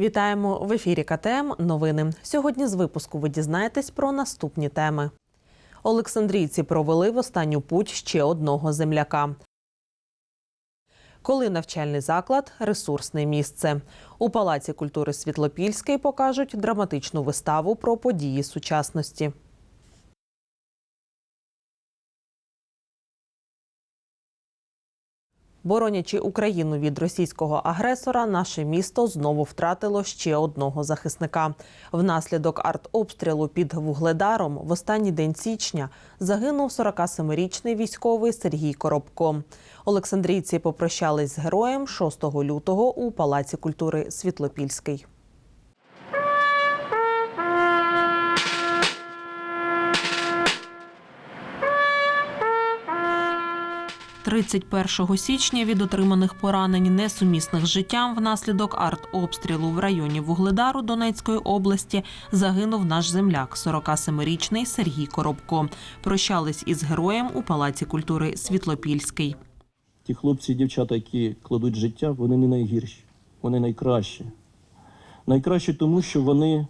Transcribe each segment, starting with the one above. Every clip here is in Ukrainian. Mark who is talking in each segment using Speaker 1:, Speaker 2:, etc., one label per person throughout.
Speaker 1: Вітаємо в ефірі КТМ. Новини. Сьогодні з випуску ви дізнаєтесь про наступні теми. Олександрійці провели в останню путь ще одного земляка. Коли навчальний заклад ресурсне місце. У Палаці культури Світлопільський покажуть драматичну виставу про події сучасності. Боронячи Україну від російського агресора, наше місто знову втратило ще одного захисника. Внаслідок артобстрілу під Вугледаром в останній день січня загинув 47-річний військовий Сергій Коробко. Олександрійці попрощались з героєм 6 лютого у Палаці культури Світлопільський. 31 січня від отриманих поранень, несумісних з життям внаслідок артобстрілу в районі Вугледару Донецької області загинув наш земляк, 47-річний Сергій Коробко. Прощались із героєм у Палаці культури Світлопільський.
Speaker 2: Ті хлопці і дівчата, які кладуть життя, вони не найгірші, вони найкращі. Найкраще тому, що вони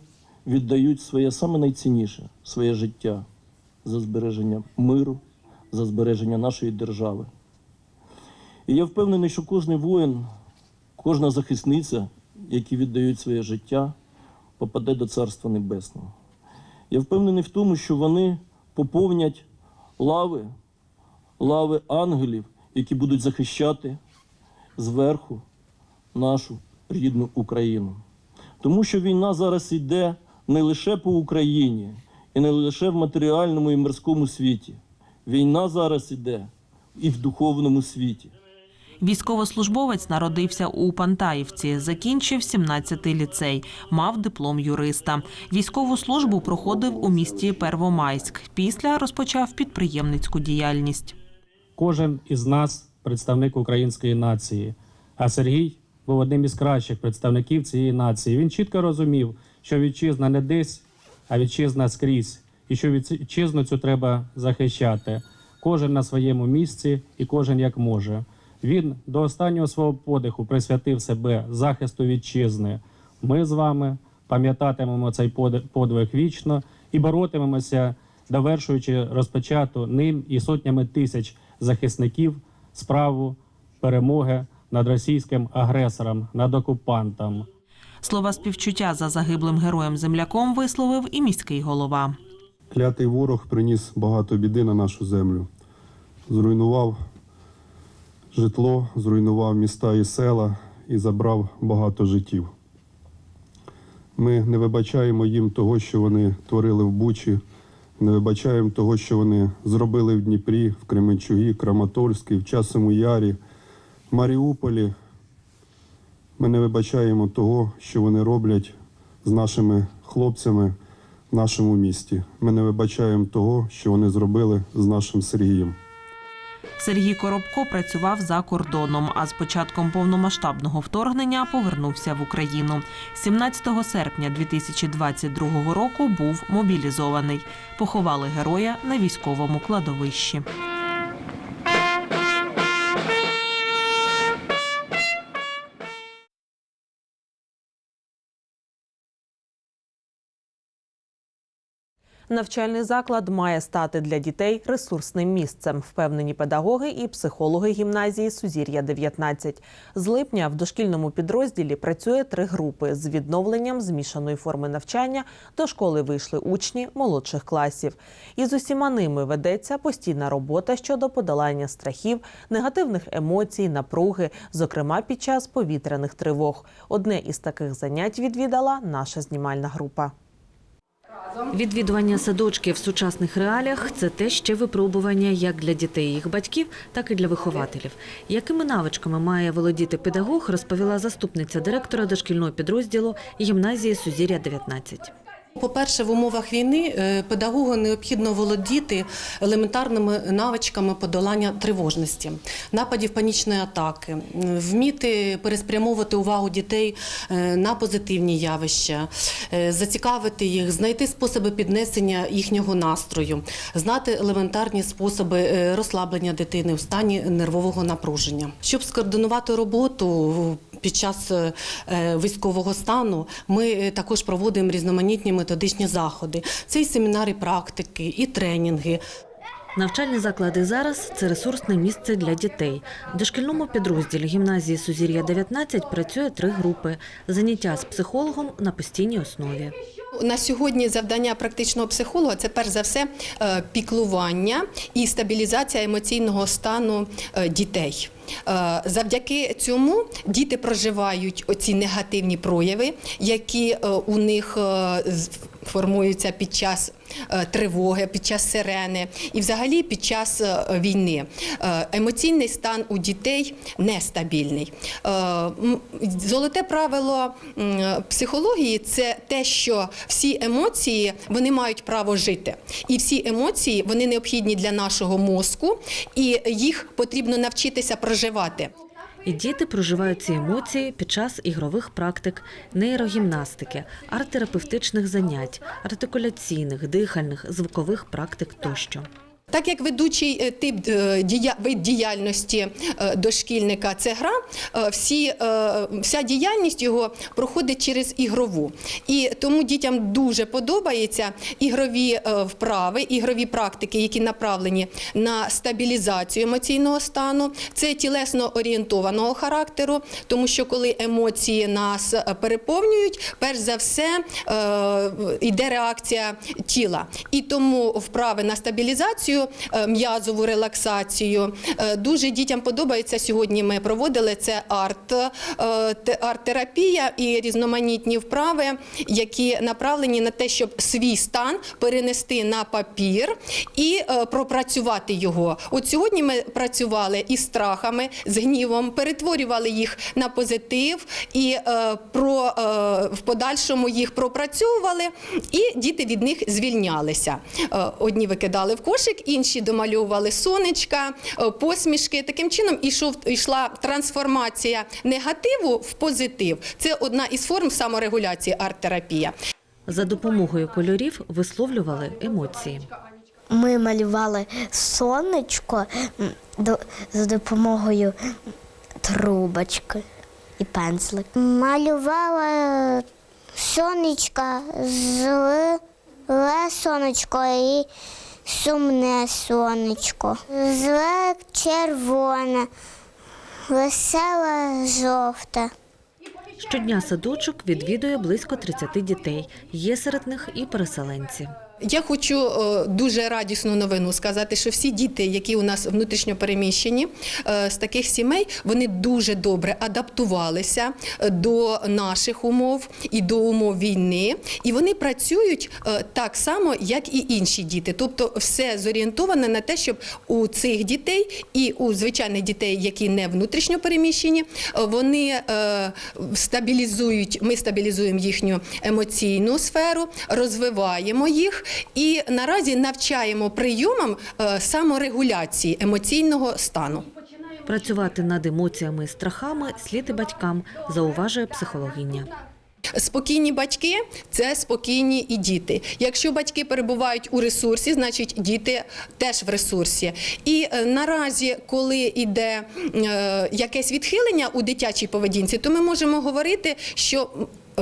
Speaker 2: віддають своє саме найцінніше своє життя за збереження миру, за збереження нашої держави. І я впевнений, що кожен воїн, кожна захисниця, які віддають своє життя, попаде до Царства Небесного. Я впевнений в тому, що вони поповнять лави, лави ангелів, які будуть захищати зверху нашу рідну Україну. Тому що війна зараз йде не лише по Україні, і не лише в матеріальному і морському світі. Війна зараз йде і в духовному світі.
Speaker 1: Військовослужбовець народився у Пантаївці, закінчив 17-й ліцей, мав диплом юриста. Військову службу проходив у місті Первомайськ. Після розпочав підприємницьку діяльність.
Speaker 3: Кожен із нас представник української нації. А Сергій був одним із кращих представників цієї нації. Він чітко розумів, що вітчизна не десь, а вітчизна скрізь, і що вітчизну цю треба захищати. Кожен на своєму місці і кожен як може. Він до останнього свого подиху присвятив себе захисту вітчизни. Ми з вами пам'ятатимемо цей подвиг вічно і боротимемося, довершуючи розпочату ним і сотнями тисяч захисників справу перемоги над російським агресором, над окупантом.
Speaker 1: Слова співчуття за загиблим героєм земляком висловив і міський голова.
Speaker 4: Клятий ворог приніс багато біди на нашу землю. Зруйнував житло, зруйнував міста і села і забрав багато життів. Ми не вибачаємо їм того, що вони творили в Бучі, не вибачаємо того, що вони зробили в Дніпрі, в Кременчугі, Краматорській, в Часовому Ярі, в Маріуполі. Ми не вибачаємо того, що вони роблять з нашими хлопцями в нашому місті. Ми не вибачаємо того, що вони зробили з нашим Сергієм.
Speaker 1: Сергій Коробко працював за кордоном, а з початком повномасштабного вторгнення повернувся в Україну. 17 серпня 2022 року був мобілізований. Поховали героя на військовому кладовищі. Навчальний заклад має стати для дітей ресурсним місцем, впевнені педагоги і психологи гімназії Сузір'я 19 З липня в дошкільному підрозділі працює три групи з відновленням змішаної форми навчання. До школи вийшли учні молодших класів. І з усіма ними ведеться постійна робота щодо подолання страхів, негативних емоцій, напруги, зокрема під час повітряних тривог. Одне із таких занять відвідала наша знімальна група.
Speaker 5: Відвідування садочків в сучасних реаліях це те ще випробування як для дітей і їх батьків, так і для вихователів. Якими навичками має володіти педагог, розповіла заступниця директора дошкільного підрозділу гімназії Сузір'я 19.
Speaker 6: По-перше, в умовах війни е, педагогу необхідно володіти елементарними навичками подолання тривожності, нападів панічної атаки, вміти переспрямовувати увагу дітей е, на позитивні явища, е, зацікавити їх, знайти способи піднесення їхнього настрою, знати елементарні способи розслаблення дитини в стані нервового напруження. Щоб скоординувати роботу під час е, е, військового стану ми е, також проводимо різноманітні методичні заходи. Це і семінари практики, і тренінги.
Speaker 5: Навчальні заклади зараз це ресурсне місце для дітей. В дошкільному підрозділі гімназії Сузір'я 19 працює три групи. Заняття з психологом на постійній основі.
Speaker 7: На сьогодні завдання практичного психолога це перш за все піклування і стабілізація емоційного стану дітей. Е, Завдяки цьому діти проживають оці негативні прояви, які е, у них е, формуються під час е, тривоги, під час сирени і взагалі під час е, війни. Е, Емоційний стан у дітей нестабільний. Золоте правило психології це те, що всі емоції вони мають право жити, і всі емоції вони необхідні для нашого мозку, і їх потрібно навчитися проживати.
Speaker 5: І діти проживають ці емоції під час ігрових практик, нейрогімнастики, арт-терапевтичних занять, артикуляційних, дихальних, звукових практик тощо.
Speaker 7: Так як ведучий е, тип е, вид діяльності е, дошкільника це гра, всі, вся діяльність його проходить через ігрову. І тому дітям дуже подобаються ігрові вправи, ігрові практики, які направлені на стабілізацію емоційного стану. Це тілесно орієнтованого характеру, тому що коли емоції нас переповнюють, перш за все йде реакція тіла. І тому вправи на стабілізацію, е, м'язову релаксацію. е, Дуже дітям подобається сьогодні. Ми проводили це арт, е, те- арт-терапія і різноманітні вправи, які направлені на те, щоб свій стан перенести на папір і пропрацювати його. От сьогодні ми працювали із страхами, з гнівом, перетворювали їх на позитив і про в подальшому їх пропрацьовували, і діти від них звільнялися. Одні викидали в кошик, інші домальовували сонечка, е, посмішки. Таким чином ішов йшла трансформація негативу в позитив. Це одна із форм саморегуляції арт-терапія.
Speaker 5: За допомогою кольорів висловлювали емоції.
Speaker 8: Ми малювали сонечко за допомогою трубочки і пензлик. Малювала сонечко, зле сонечко і сумне сонечко. Зле червоне, веселе жовте.
Speaker 5: Щодня садочок відвідує близько 30 дітей. Є серед них і переселенці.
Speaker 7: Я хочу е, дуже радісну новину сказати, що всі діти, які у нас внутрішньо переміщені е, з таких сімей, вони дуже добре адаптувалися е, до наших умов і до умов війни, і вони працюють так само, як і інші діти. Тобто, все зорієнтоване на те, щоб у цих дітей і у звичайних дітей, які не внутрішньо переміщені, вони стабілізують. Ми стабілізуємо їхню емоційну сферу, розвиваємо їх і наразі навчаємо прийомам е, саморегуляції емоційного стану.
Speaker 5: Працювати над емоціями і страхами слід і батькам, зауважує психологиня.
Speaker 7: Спокійні батьки це спокійні і діти. Якщо батьки перебувають у ресурсі, значить діти теж в ресурсі. І е, наразі, коли йде е, якесь відхилення у дитячій поведінці, то ми можемо говорити, що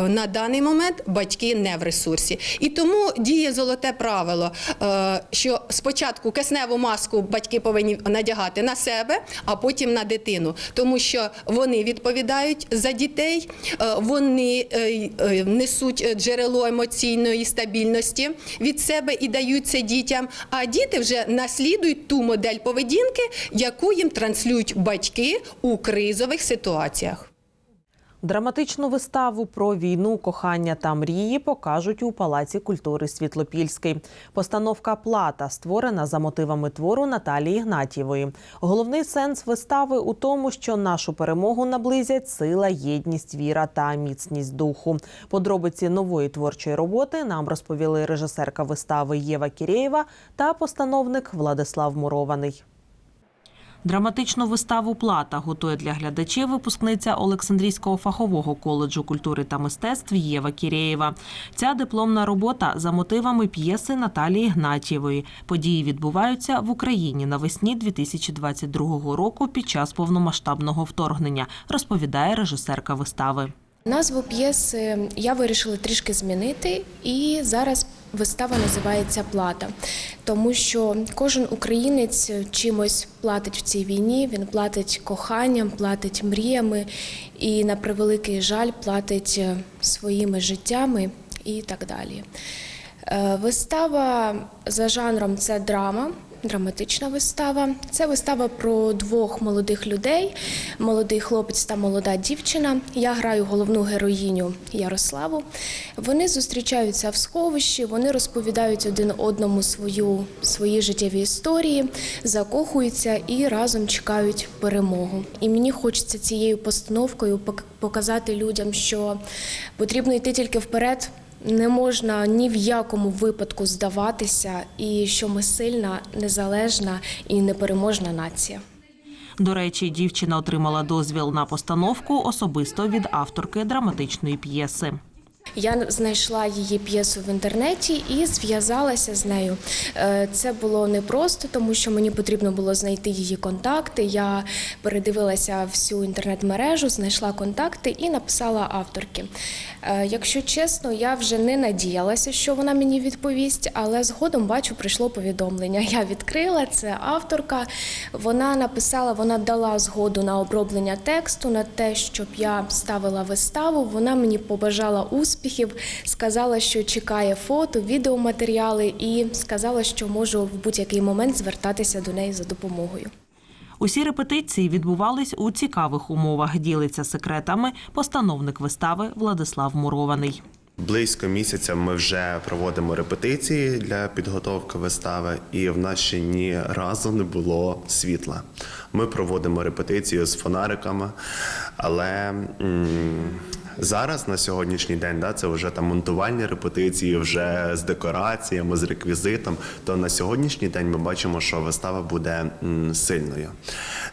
Speaker 7: на даний момент батьки не в ресурсі. І тому діє золоте правило, е, що спочатку кисневу маску батьки повинні надягати на себе, а потім на дитину, тому що вони відповідають за дітей, е, вони е, е, несуть джерело емоційної стабільності від себе і дають це дітям. А діти вже наслідують ту модель поведінки, яку їм транслюють батьки у кризових ситуаціях.
Speaker 1: Драматичну виставу про війну, кохання та мрії покажуть у Палаці культури Світлопільський. Постановка Плата створена за мотивами твору Наталії Ігнатієвої. Головний сенс вистави у тому, що нашу перемогу наблизять сила, єдність, віра та міцність духу. Подробиці нової творчої роботи нам розповіли режисерка вистави Єва Кірєєва та постановник Владислав Мурований. Драматичну виставу Плата готує для глядачів випускниця Олександрійського фахового коледжу культури та мистецтв Єва Кірєєва. Ця дипломна робота за мотивами п'єси Наталії Гнатєвої. Події відбуваються в Україні навесні 2022 року під час повномасштабного вторгнення, розповідає режисерка вистави.
Speaker 9: Назву п'єси я вирішила трішки змінити, і зараз вистава називається Плата, тому що кожен українець чимось платить в цій війні. Він платить коханням, платить мріями і, на превеликий жаль, платить е, своїми життями і так далі. Е, Вистава за жанром це драма. Драматична вистава. Це вистава про двох молодих людей: молодий хлопець та молода дівчина. Я граю головну героїню Ярославу. Вони зустрічаються в сховищі, вони розповідають один одному свою, свої життєві історії, закохуються і разом чекають перемогу. І мені хочеться цією постановкою пок- показати людям, що потрібно йти тільки вперед. Не можна ні в якому випадку здаватися, і що ми сильна, незалежна і непереможна нація.
Speaker 1: До речі, дівчина отримала дозвіл на постановку особисто від авторки драматичної п'єси.
Speaker 9: Я знайшла її п'єсу в інтернеті і зв'язалася з нею. Е, Це було непросто, тому що мені потрібно було знайти її контакти. Я передивилася всю інтернет-мережу, знайшла контакти і написала авторки. Е, Якщо чесно, я вже не надіялася, що вона мені відповість, але згодом бачу, прийшло повідомлення. Я відкрила це авторка. Вона написала, вона дала згоду на оброблення тексту, на те, щоб я ставила виставу. Вона мені побажала успіхів, сказала, що чекає фото, відеоматеріали, і сказала, що можу в будь-який момент звертатися до неї за допомогою.
Speaker 1: Усі репетиції відбувались у цікавих умовах. Ділиться секретами постановник вистави Владислав Мурований.
Speaker 10: Близько місяця ми вже проводимо репетиції для підготовки вистави, і в нас ще ні разу не було світла. Ми проводимо репетицію з фонариками, але зараз на сьогоднішній день да, це вже там монтувальні репетиції, вже з декораціями, з реквізитом. То на сьогоднішній день ми бачимо, що вистава буде сильною.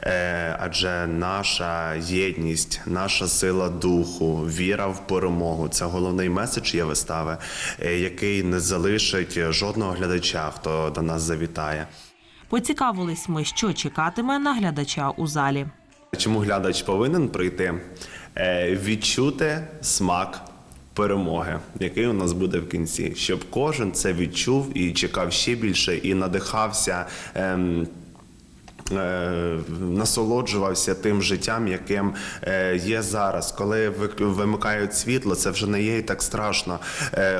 Speaker 10: Е, адже наша єдність, наша сила духу, віра в перемогу це головний меседж є вистави, е, який не залишить жодного глядача, хто до нас завітає.
Speaker 1: Поцікавились ми, що чекатиме на глядача у залі.
Speaker 10: Чому глядач повинен прийти? Е, Відчути смак перемоги, який у нас буде в кінці, щоб кожен це відчув і чекав ще більше, і надихався. ем, е, Насолоджувався тим життям, яким е, є зараз. Коли вимикають світло, це вже не є і так страшно.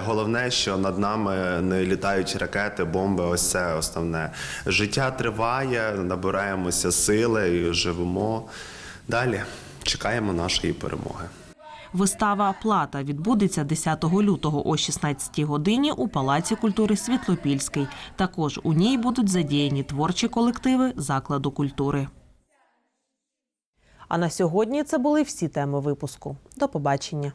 Speaker 10: Головне, що над нами не літають ракети, бомби. Ось це основне. Життя триває, набираємося сили і живемо далі. Чекаємо нашої перемоги.
Speaker 1: Вистава Плата відбудеться 10 лютого о 16 годині у Палаці культури Світлопільський. Також у ній будуть задіяні творчі колективи закладу культури. А на сьогодні це були всі теми випуску. До побачення.